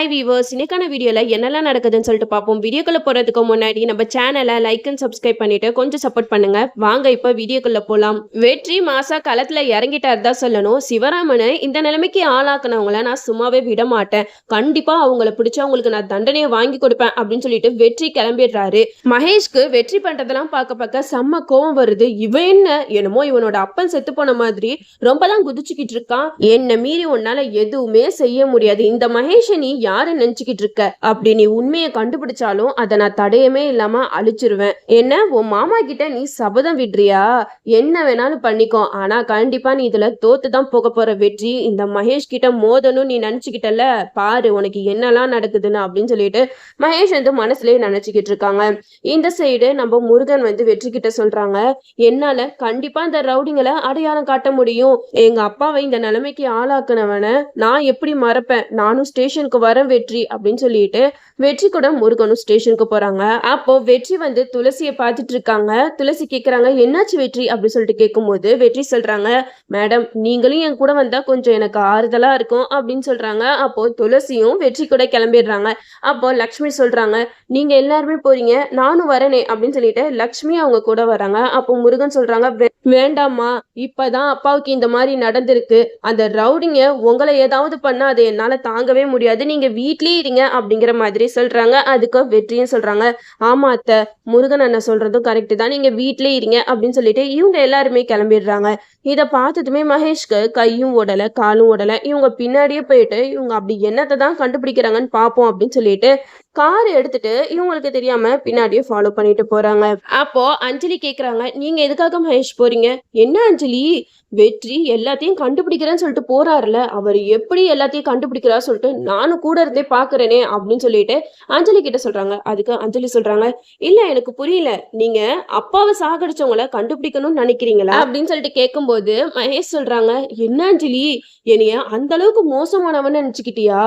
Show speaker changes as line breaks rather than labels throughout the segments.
Hi viewers இன்னைக்கான வீடியோவில் என்னெல்லாம் நடக்குதுன்னு சொல்லிட்டு பார்ப்போம். வீடியோக்குள்ள போகிறதுக்கு முன்னாடி நம்ம சேனலை லைக் அண்ட் சப்ஸ்கிரைப் பண்ணிட்டு கொஞ்சம் சப்போர்ட் பண்ணுங்க. வாங்க இப்போ வீடியோக்குள்ள போகலாம் வெற்றி மாசா களத்தில் இறங்கிட்டார் தான் சொல்லணும். சிவராமனை இந்த நிலைமைக்கு ஆளாக்குனவங்கள நான் சும்மாவே விட மாட்டேன். கண்டிப்பாக அவங்கள பிடிச்சவங்களுக்கு நான் தண்டனையை வாங்கி கொடுப்பேன் அப்படின்னு சொல்லிட்டு வெற்றி கிளம்பிடுறாரு. மகேஷ்க்கு வெற்றி பண்ணுறதெல்லாம் பார்க்க பார்க்க செம்ம கோவம் வருது. இவன் என்ன? என்னமோ இவனோட அப்பன் செத்து போன மாதிரி ரொம்ப தான் குதிச்சுக்கிட்டு இருக்கான். என்னை மீறி உன்னால எதுவுமே செய்ய முடியாது. இந்த மகேஷை நீ யாரை நினைச்சுக்கிட்டு இருக்க? அப்படி நீ உண்மையை கண்டுபிடிச்சாலும் அதை நான் தடையமே இல்லாம அழிச்சிருவேன். என்ன? உன் மாமா கிட்ட நீ சபதம் விடுறியா? என்ன வேணாலும் பண்ணிக்கோ. ஆனா கண்டிப்பா நீ இதுல தோத்து தான் போக போற வெற்றி. இந்த மகேஷ் கிட்ட மோதணும் நீ நினைச்சுக்கிட்டல பாரு உனக்கு என்னெல்லாம் நடக்குதுன்னு அப்படின்னு சொல்லிட்டு மகேஷ் வந்து மனசுலயே நினைச்சுக்கிட்டு இருக்காங்க. இந்த சைடு நம்ம முருகன் வந்து வெற்றி கிட்ட சொல்றாங்க. என்னால கண்டிப்பா இந்த ரவுடிங்களை அடையாளம் காட்ட முடியும். எங்க அப்பாவை இந்த நிலைமைக்கு ஆளாக்குனவன நான் எப்படி மறப்பேன்? நானும் ஸ்டேஷனுக்கு வரம் வெற்றி அப்படின்னு சொல்லிட்டு வெற்றி கூட முருகனும் ஸ்டேஷனுக்கு போறாங்க. அப்போ வெற்றி வந்து துளசியை பார்த்துட்டு இருக்காங்க. துளசி கேட்கறாங்க என்னாச்சு வெற்றி? அப்படின்னு சொல்லிட்டு கேட்கும்போது வெற்றி சொல்றாங்க மேடம் நீங்களும் என் கூட வந்தா கொஞ்சம் எனக்கு ஆறுதலா இருக்கும் அப்படின்னு சொல்றாங்க. அப்போ துளசியும் வெற்றி கூட கிளம்பிடுறாங்க. அப்போ லக்ஷ்மி சொல்றாங்க நீங்க எல்லாருமே போறீங்க நானும் வரனே அப்படின்னு சொல்லிட்டு லக்ஷ்மி அவங்க கூட வராங்க. அப்போ முருகன் சொல்றாங்க வேண்டாம்மா இப்பதான் அப்பாவுக்கு இந்த மாதிரி நடந்திருக்கு. அந்த ரவுடிங்க உங்களை ஏதாவது பண்ணா அதை என்னால தாங்கவே முடியாது. நீங்க வீட்லயே இருங்க அப்படிங்கிற மாதிரி சொல்றாங்க. அதுக்கு வெற்றியும் சொல்றாங்க. ஆமா அத்தை. முருகன் அண்ணன் சொல்றதும் கரெக்ட் தான். நீங்க வீட்லயே இருங்க அப்படின்னு சொல்லிட்டு இவங்க எல்லாருமே கிளம்பிடுறாங்க. இதை பார்த்ததுமே மகேஷ்க்கு கையும் ஓடல காலும் ஓடல. இவங்க பின்னாடியே போயிட்டு இவங்க அப்படி என்னத்தை தான் கண்டுபிடிக்கிறாங்கன்னு பார்ப்போம் அப்படின்னு சொல்லிட்டு கார் எடுத்துட்டு இவங்களுக்கு தெரியாம பின்னாடியே ஃபாலோ பண்ணிட்டு போறாங்க. அப்போ அஞ்சலி கேக்குறாங்க நீங்க எதுக்காக மகேஷ் போறீங்க? என்ன அஞ்சலி? வெற்றி எல்லாத்தையும் கண்டுபிடிக்கிறேன்னு சொல்லிட்டு போறாருல. அவர் எப்படி எல்லாத்தையும் கண்டுபிடிக்கிறா சொல்லிட்டு நானும் கூட இருந்தே பாக்குறேனே அப்படின்னு சொல்லிட்டு அஞ்சலி கிட்ட சொல்றாங்க. அதுக்கு அஞ்சலி சொல்றாங்க இல்ல எனக்கு புரியல. நீங்க அப்பாவை சாகடிச்சவங்கள கண்டுபிடிக்கணும்னு நினைக்கிறீங்களா? அப்படின்னு சொல்லிட்டு கேட்கும்போது மகேஷ் சொல்றாங்க என்ன அஞ்சலி? என்னைய அந்த அளவுக்கு மோசமானவன் நினைச்சுக்கிட்டியா?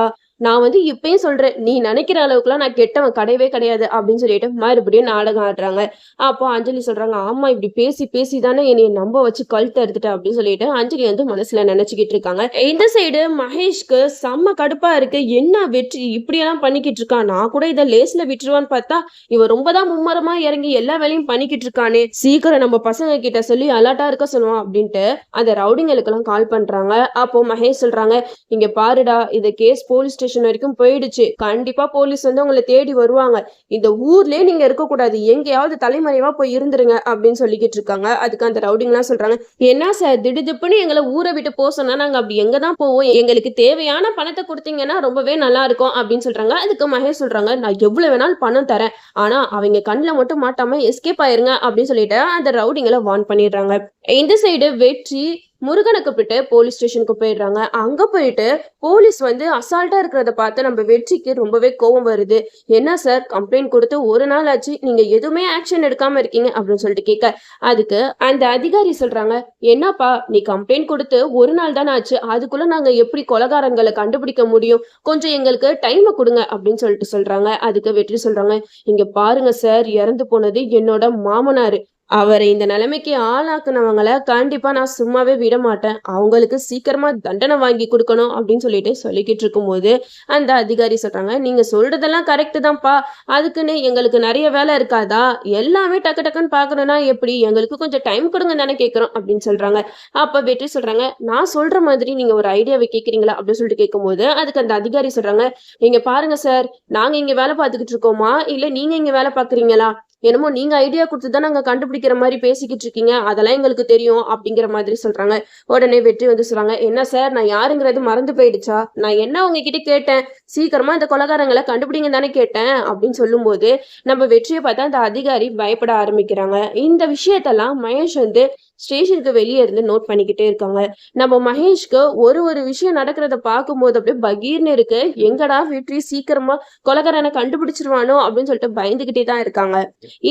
நான் வந்து இப்பயும் சொல்றேன் நீ நினைக்கிற அளவுக்குலாம் நான் கெட்டவன் கிடையவே கிடையாது அப்படின்னு சொல்லிட்டு மறுபடியும் நாடகம் ஆடுறாங்க. அப்போ அஞ்சலி சொல்றாங்க ஆமா இப்படி பேசி பேசி தானே என்னை நம்ப வச்சு கழுத்து எடுத்துட்டேன் அப்படின்னு சொல்லிட்டு அஞ்சலி வந்து மனசுல நினைச்சுக்கிட்டு இருக்காங்க. இந்த சைடு மகேஷ்க்கு செம்ம கடுப்பா இருக்கு. என்ன வெற்றி இப்படியெல்லாம் பண்ணிக்கிட்டு இருக்கான்? நான் கூட இதை லேஸ்ல விட்டுருவான்னு பார்த்தா இவன் ரொம்ப தான் மும்மரமா இறங்கி எல்லா வேலையும் பண்ணிக்கிட்டு இருக்கானே. சீக்கிரம் நம்ம பசங்க கிட்ட சொல்லி அலர்ட்டா இருக்க சொல்லுவான் அப்படின்ட்டு அந்த ரவுடிங்களுக்கெல்லாம் கால் பண்றாங்க. அப்போ மகேஷ் சொல்றாங்க இங்க பாருடா இந்த கேஸ் போலீஸ் ஸ்டேஷன் வரைக்கும் போயிடுச்சு. கண்டிப்பா போலீஸ் வந்து உங்களை தேடி வருவாங்க. இந்த ஊர்லயே நீங்க இருக்க கூடாது எங்கேயாவது தலைமறைவா போய் இருந்துருங்க அப்படின்னு சொல்லிக்கிட்டு இருக்காங்க. அதுக்கு அந்த ரவுடிங்லாம் சொல்றாங்க என்ன சார்? திடுதிப்புன்னு எங்களை ஊரை விட்டு போக சொன்னா நாங்க அப்படி எங்க தான் போவோம்? எங்களுக்கு தேவையான பணத்தை கொடுத்தீங்கன்னா ரொம்பவே நல்லா இருக்கும் அப்படின்னு சொல்றாங்க. அதுக்கு மகேஷ் சொல்றாங்க நான் எவ்வளவு வேணாலும் பணம் தரேன். ஆனா அவங்க கண்ணில் மட்டும் மாட்டாம எஸ்கேப் ஆயிருங்க அப்படின்னு சொல்லிட்டு அந்த ரவுடிங்களை வார்ன் பண்ணிடுறாங்க. இந்த சைடு வெற்றி முருகனுக்கு போயிட்டு போலீஸ் ஸ்டேஷனுக்கு போயிடுறாங்க. அங்க போயிட்டு போலீஸ் வந்து அசால்ட்டா இருக்கிறத பார்த்து நம்ம வெற்றிக்கு ரொம்பவே கோவம் வருது. என்ன சார் கம்ப்ளைண்ட் கொடுத்து ஒரு நாள் ஆச்சு நீங்க எதுவுமே ஆக்ஷன் எடுக்காம இருக்கீங்க அப்படின்னு சொல்லிட்டு கேட்க. அதுக்கு அந்த அதிகாரி சொல்றாங்க என்னப்பா நீ கம்ப்ளைண்ட் கொடுத்து ஒரு நாள் தானே ஆச்சு அதுக்குள்ள நாங்க எப்படி கொலகாரங்களை கண்டுபிடிக்க முடியும்? கொஞ்சம் எங்களுக்கு டைம் கொடுங்க அப்படின்னு சொல்லிட்டு சொல்றாங்க. அதுக்கு வெற்றி சொல்றாங்க இங்க பாருங்க சார் இறந்து போனது என்னோட மாமனாரு. அவரை இந்த நிலைமைக்கு ஆளாக்குனவங்களை கண்டிப்பா நான் சும்மாவே விட மாட்டேன். அவங்களுக்கு சீக்கிரமா தண்டனை வாங்கி கொடுக்கணும் அப்படின்னு சொல்லிட்டு சொல்லிக்கிட்டு இருக்கும்போது அந்த அதிகாரி சொல்றாங்க நீங்க சொல்றதெல்லாம் கரெக்டு தான்ப்பா. அதுக்குன்னு எங்களுக்கு நிறைய வேலை இருக்காதா? எல்லாமே டக்கு டக்குன்னு பார்க்கணும்னா எப்படி? எங்களுக்கு கொஞ்சம் டைம் கொடுங்க தானே கேட்குறோம் அப்படின்னு சொல்றாங்க. அப்ப வெற்றி சொல்றாங்க நான் சொல்ற மாதிரி நீங்க ஒரு ஐடியாவை கேட்குறீங்களா அப்படின்னு சொல்லிட்டு கேட்கும்போது அதுக்கு அந்த அதிகாரி சொல்றாங்க நீங்கள் பாருங்க சார் நாங்க இங்க வேலை பார்த்துக்கிட்டு இருக்கோமா? இல்ல நீங்க இங்க வேலை பார்க்குறீங்களா? என்னமோ நீங்க ஐடியா கொடுத்து தான் நாங்க கண்டுபிடிக்கிற மாதிரி பேசிக்கிட்டு இருக்கீங்க. அதெல்லாம் எங்களுக்கு தெரியும் அப்படிங்கிற மாதிரி சொல்றாங்க. உடனே வெற்றி வந்து சொல்றாங்க என்ன சார் நான் யாருங்கிறது மறந்து போயிடுச்சா? நான் என்ன உங்ககிட்ட கேட்டேன்? சீக்கிரமா இந்த கொலகாரங்களை கண்டுபிடிங்க தானே கேட்டேன் அப்படின்னு சொல்லும்போது நம்ம வெற்றியை பார்த்தா அந்த அதிகாரி பயப்பட ஆரம்பிக்கிறாங்க. இந்த விஷயத்தெல்லாம் மகேஷ் வந்து ஸ்டேஷனுக்கு வெளியே இருந்து நோட் பண்ணிக்கிட்டே இருக்காங்க. நம்ம மகேஷ்க்கு ஒரு ஒரு விஷயம் நடக்கிறத பார்க்கும்போது அப்படியே பகீர்னு இருக்கு. எங்கடா வெற்றி சீக்கிரமா கொலகாரனை கண்டுபிடிச்சிருவானோ அப்படின்னு சொல்லிட்டு பயந்துகிட்டே தான் இருக்காங்க.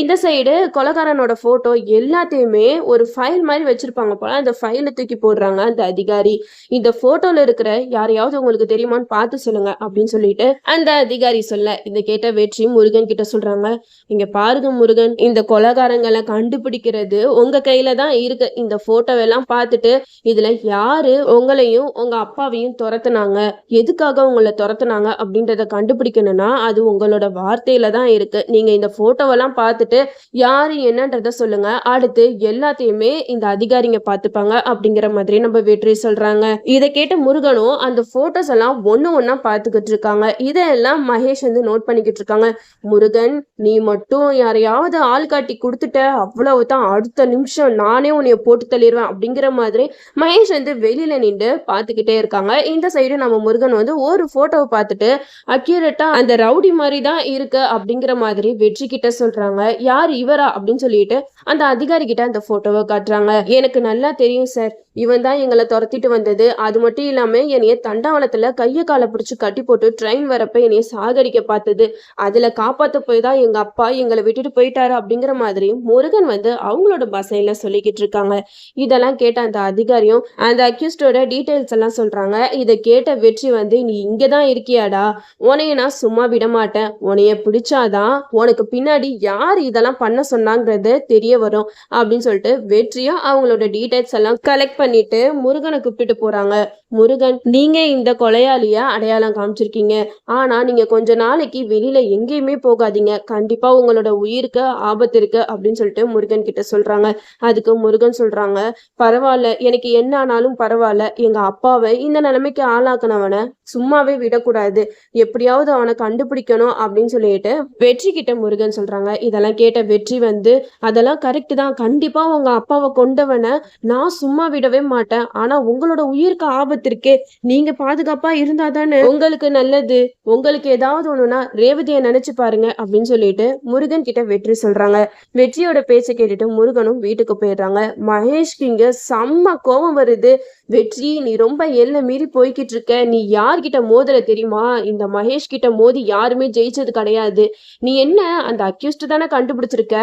இந்த சைடு கொலகாரனோட போட்டோ எல்லாத்தையுமே ஒரு ஃபைல் மாதிரி வச்சிருப்பாங்க போல. அந்த ஃபைலை தூக்கி போடுறாங்க அந்த அதிகாரி. இந்த போட்டோல இருக்கிற யாரையாவது உங்களுக்கு தெரியுமான்னு பார்த்து சொல்லுங்க அப்படின்னு சொல்லிட்டு அந்த அதிகாரி சொல்ல. இதை கேட்ட வெற்றி முருகன் கிட்ட சொல்றாங்க. இங்க பாருங்க முருகன் இந்த கொலகாரங்களை கண்டுபிடிக்கிறது உங்க கையில தான் இருக்கு இருக்க. இந்த போட்டோவெல்லாம் பார்த்துட்டு இதுல யாரு உங்களையும் உங்க அப்பாவையும் துரத்துனாங்க? எதுக்காக உங்களை துரத்துனாங்க அப்படின்றத கண்டுபிடிக்கணும்னா அது உங்களோட வார்த்தையில தான் இருக்கு. நீங்க இந்த போட்டோவெல்லாம் பார்த்துட்டு யாரு என்னன்றத சொல்லுங்க. அடுத்து எல்லாத்தையுமே இந்த அதிகாரிங்க பார்த்துப்பாங்க அப்படிங்கிற மாதிரி நம்ம வெற்றி சொல்றாங்க. இதை கேட்ட முருகனும் அந்த போட்டோஸ் எல்லாம் ஒன்னு ஒன்னா பார்த்துக்கிட்டு இருக்காங்க. இதெல்லாம் மகேஷ் வந்து நோட் பண்ணிக்கிட்டு இருக்காங்க. முருகன் நீ மட்டும் யாரையாவது ஆள் காட்டி கொடுத்துட்ட. அவ்வளவுதான். அடுத்த நிமிஷம் நானே உன்னைய போட்டு தள்ளிடுவேன் அப்படிங்கிற மாதிரி மகேஷ் வந்து வெளியில நின்று பார்த்துக்கிட்டே இருக்காங்க. இந்த சைடு நம்ம முருகன் வந்து ஒரு போட்டோவை பார்த்துட்டு அக்யூரேட்டா அந்த ரவுடி மாதிரி தான் இருக்கு அப்படிங்கிற மாதிரி வெற்றி கிட்ட சொல்றாங்க. யார் இவரா அப்படின்னு சொல்லிட்டு அந்த அதிகாரி கிட்ட அந்த போட்டோவை காட்டுறாங்க. எனக்கு நல்லா தெரியும் சார் இவன் தான் எங்களை துரத்திட்டு வந்தது. அது மட்டும் இல்லாம என்னைய தண்டவாளத்துல கைய காலை பிடிச்சி கட்டி போட்டு ட்ரெயின் வரப்ப என்னைய சாகடிக்க பார்த்தது. அதுல காப்பாத்த போய் தான் எங்க அப்பா எங்களை விட்டுட்டு போயிட்டாரு அப்படிங்கிற மாதிரி முருகன் வந்து அவங்களோட பசையில் சொல்லிக்கிட்டு இருக்காங்க. இதெல்லாம் கேட்ட அந்த அதிகாரியும் அந்த அக்யூஸ்டோட டீட்டெயில்ஸ் எல்லாம் சொல்றாங்க. இதை கேட்ட வெற்றி வந்து நீ இங்கதான் இருக்கியாடா? உனைய நான் சும்மா விட மாட்டேன். உனைய பிடிச்சாதான் உனக்கு பின்னாடி யார் இதெல்லாம் பண்ண சொன்னாங்கிறது தெரிய வரும். அப்படின்னு சொல்லிட்டு வெற்றியும் அவங்களோட டீட்டெயில்ஸ் எல்லாம் கலெக்ட் பண்ணிட்டு முருகனை கூப்பிட்டு போறாங்க. முருகன் நீங்க இந்த கொலையாளிய அடையாளம் காமிச்சிருக்கீங்க. ஆனா நீங்க கொஞ்ச நாளைக்கு வெளியில எங்கேயுமே போகாதீங்க. கண்டிப்பா உங்களோட உயிருக்கு ஆபத்து இருக்கு அப்படின்னு சொல்லிட்டு முருகன் கிட்ட சொல்றாங்க. அதுக்கு முருகன் சொல்றாங்க பரவாயில்ல எனக்கு என்ன ஆனாலும் பரவாயில்ல. எங்க அப்பாவை இந்த நிலைமைக்கு ஆளாக்குனவனை சும்மாவே விடக்கூடாது. எப்படியாவது அவனை கண்டுபிடிக்கணும் அப்படின்னு சொல்லிட்டு வெற்றி கிட்ட முருகன் சொல்றாங்க. இதெல்லாம் கேட்ட வெற்றி வந்து அதெல்லாம் கரெக்ட் தான். கண்டிப்பா உங்க அப்பாவை கொண்டவனை நான் சும்மா விட விடவே மாட்டேன். ஆனா உங்களோட உயிருக்கு ஆபத்து இருக்கே நீங்க பாதுகாப்பா இருந்தா தானே? உங்களுக்கு நல்லது. உங்களுக்கு ஏதாவது ஒண்ணுனா ரேவதியை நினைச்சு பாருங்க அப்படின்னு சொல்லிட்டு முருகன் கிட்ட வெற்றி சொல்றாங்க. வெற்றியோட பேச்சை கேட்டுட்டு முருகனும் வீட்டுக்கு போயிடுறாங்க. மகேஷ்க்கு இங்க செம்ம கோபம் வருது. வெற்றி நீ ரொம்ப எல்லை மீறி போய்கிட்டு இருக்க. நீ யார்கிட்ட மோதல தெரியுமா? இந்த மகேஷ் கிட்ட மோதி யாருமே ஜெயிச்சது கிடையாது. நீ என்ன அந்த அக்யூஸ்ட் தானே கண்டுபிடிச்சிருக்க?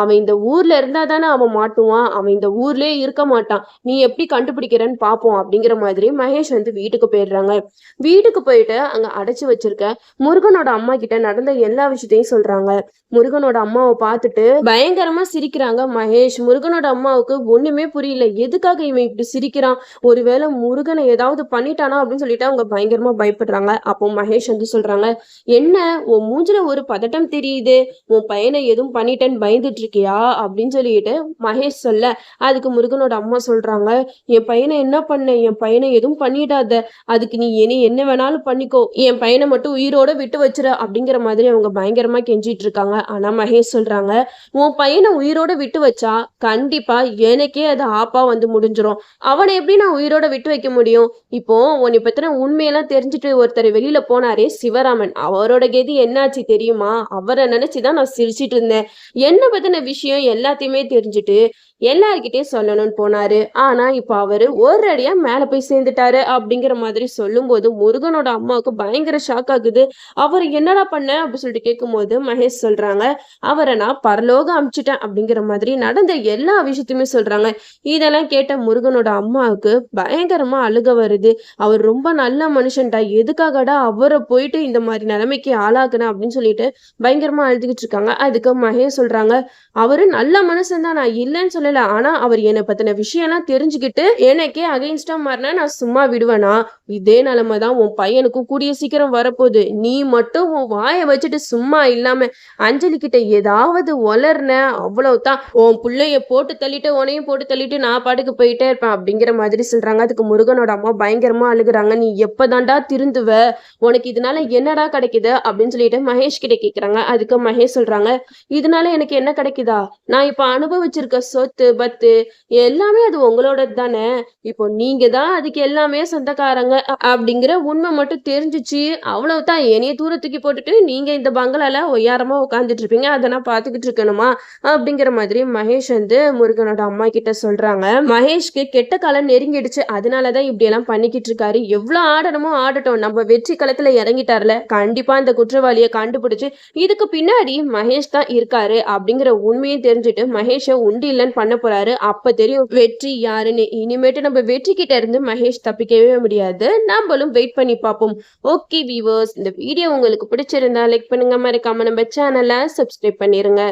அவன் இந்த ஊர்ல இருந்தா தானே அவன் மாட்டுவான். அவன் இந்த ஊர்லயே இருக்க மாட்டான். நீ எப்படி கண்டுபிடிக்கிறேன்னு பார்ப்போம் அப்படிங்கிற மாதிரி மகேஷ் வந்து வீட்டுக்கு போயிடுறாங்க. வீட்டுக்கு போயிட்டு அங்க அடைச்சு வச்சிருக்க முருகனோட அம்மா கிட்ட நடந்த எல்லா விஷயத்தையும் சொல்றாங்க. முருகனோட அம்மாவை பார்த்துட்டு பயங்கரமா சிரிக்கிறாங்க மகேஷ். முருகனோட அம்மாவுக்கு ஒண்ணுமே புரியல. எதுக்காக இவன் இப்படி சிரிக்கிறான்? ஒருவேளை முருகனை ஏதாவது பண்ணிட்டானா அப்படின்னு சொல்லிட்டு அவங்க பயங்கரமா பயப்படுறாங்க. அப்போ மகேஷ் வந்து சொல்றாங்க என்ன? உன் மூஞ்சில ஒரு பதட்டம் தெரியுது. உன் பையனை எதுவும் பண்ணிட்டேன்னு பயந்துட்டு இருக்கியா? அப்படின்னு சொல்லிட்டு மகேஷ் சொல்ல அதுக்கு முருகனோட அம்மா சொல்றாங்க என் பையனை என்ன பண்ண? என் பையனை எதுவும் பண்ணிடாத. அதுக்கு நீ இனி என்ன வேணாலும் பண்ணிக்கோ. என் பையனை மட்டும் உயிரோட விட்டு வச்சிட அப்படிங்கிற மாதிரி அவங்க பயங்கரமா கெஞ்சிட்டு இருக்காங்க. ஆனா மகேஷ் சொல்றாங்க உன் பையனை உயிரோட விட்டு வச்சா கண்டிப்பா எனக்கே அது ஆப்பா வந்து முடிஞ்சிடும் அவனை எப்படி நான் உயிரோட விட்டு வைக்க முடியும்? இப்போ உன்னை பத்தின உண்மையெல்லாம் தெரிஞ்சுட்டு ஒருத்தர் வெளியில போனாரே சிவராமன். அவரோட கெதி என்னாச்சு தெரியுமா? அவரை நினைச்சுதான் நான் சிரிச்சிட்டு இருந்தேன். என்ன பத்தின விஷயம் எல்லாத்தையுமே தெரிஞ்சுட்டு எல்லார்கிட்டயும் சொல்லணும்னு போனாரு. ஆனா இப்ப அவரு ஒரு அடியா மேல போய் சேர்ந்துட்டாரு அப்படிங்கிற மாதிரி சொல்லும்போது முருகனோட அம்மாவுக்கு பயங்கர ஷாக் ஆகுது. அவர் என்னடா பண்ண? அப்படின்னு சொல்லிட்டு கேட்கும்போது மகேஷ் சொல்கிறாங்க அவரை நான் பரலோகம் அமிச்சிட்டேன் அப்படிங்கிற மாதிரி நடந்த எல்லா விஷயத்தையுமே சொல்றாங்க. இதெல்லாம் கேட்ட முருகனோட அம்மாவுக்கு பயங்கரமா அழுக வருது. அவர் ரொம்ப நல்ல மனுஷன்டா எதுக்காகடா அவரை போயிட்டு இந்த மாதிரி நிலைமைக்கு ஆளாக்குன அப்படின்னு சொல்லிட்டு பயங்கரமா அழுதுகிட்டு இருக்காங்க. அதுக்கு மகேஷ் சொல்றாங்க அவரு நல்ல மனுஷன் தான் நான் இல்லைன்னு சொல்லல. ஆனா அவர் என்னை பத்தின விஷயம்லாம் பேசிக்கிட்டு எனக்கே அகைன்ஸ்டா மாறினா நான் சும்மா விடுவேனா? இதே நிலைமை தான் உன் பையனுக்கும் கூடிய சீக்கிரம் வரப்போகுது. நீ மட்டும் உன் வாயை வச்சுட்டு சும்மா இல்லாம அஞ்சலி கிட்ட ஏதாவது ஒலர்ன அவ்வளவுதான். உன் பிள்ளைய போட்டு தள்ளிட்டு உனையும் போட்டு தள்ளிட்டு நான் பாட்டுக்கு போயிட்டே இருப்பேன் அப்படிங்கிற மாதிரி சொல்றாங்க. அதுக்கு முருகனோட அம்மா பயங்கரமா அழுகுறாங்க. நீ எப்பதாண்டா திருந்துவ? உனக்கு இதனால என்னடா கிடைக்குது? அப்படின்னு சொல்லிட்டு மகேஷ் கிட்ட கேக்குறாங்க. அதுக்கு மகேஷ் சொல்றாங்க இதனால எனக்கு என்ன கிடைக்குதா? நான் இப்ப அனுபவிச்சிருக்க சொத்து பத்து எல்லாமே அது உங்களோட உங்களோடது தானே இப்போ நீங்க தான் அதுக்கு எல்லாமே சொந்தக்காரங்க அப்படிங்கிற உண்மை மட்டும் தெரிஞ்சுச்சு. அவ்வளவுதான். என்னைய தூரத்துக்கு போட்டுட்டு நீங்க இந்த பங்களால ஒய்யாரமா உட்காந்துட்டு இருப்பீங்க. அதை நான் பாத்துக்கிட்டு இருக்கணுமா? அப்படிங்கிற மாதிரி மகேஷ் வந்து முருகனோட அம்மா கிட்ட சொல்றாங்க. மகேஷ்க்கு கெட்ட காலம் நெருங்கிடுச்சு. அதனாலதான் இப்படி எல்லாம் பண்ணிக்கிட்டு இருக்காரு. எவ்வளவு ஆடணுமோ ஆடட்டும். நம்ம வெற்றி களத்துல இறங்கிட்டார்ல. கண்டிப்பா இந்த குற்றவாளியை கண்டுபிடிச்சு இதுக்கு பின்னாடி மகேஷ் தான் இருக்காரு அப்படிங்கிற உண்மையும் தெரிஞ்சுட்டு மகேஷை உண்டு இல்லைன்னு பண்ண போறாரு. அப்ப தெரியும் வெற்றி யாரு யாருன்னு இனிமேட்டு நம்ம வெற்றி கிட்ட இருந்து மகேஷ் தப்பிக்கவே முடியாது. நம்மளும் வெயிட் பண்ணி பார்ப்போம். ஓகே வீவர்ஸ் இந்த வீடியோ உங்களுக்கு பிடிச்சிருந்தா லைக் பண்ணுங்க. மறக்காம நம்ம சேனலை சப்ஸ்கிரைப் பண்ணிருங்க.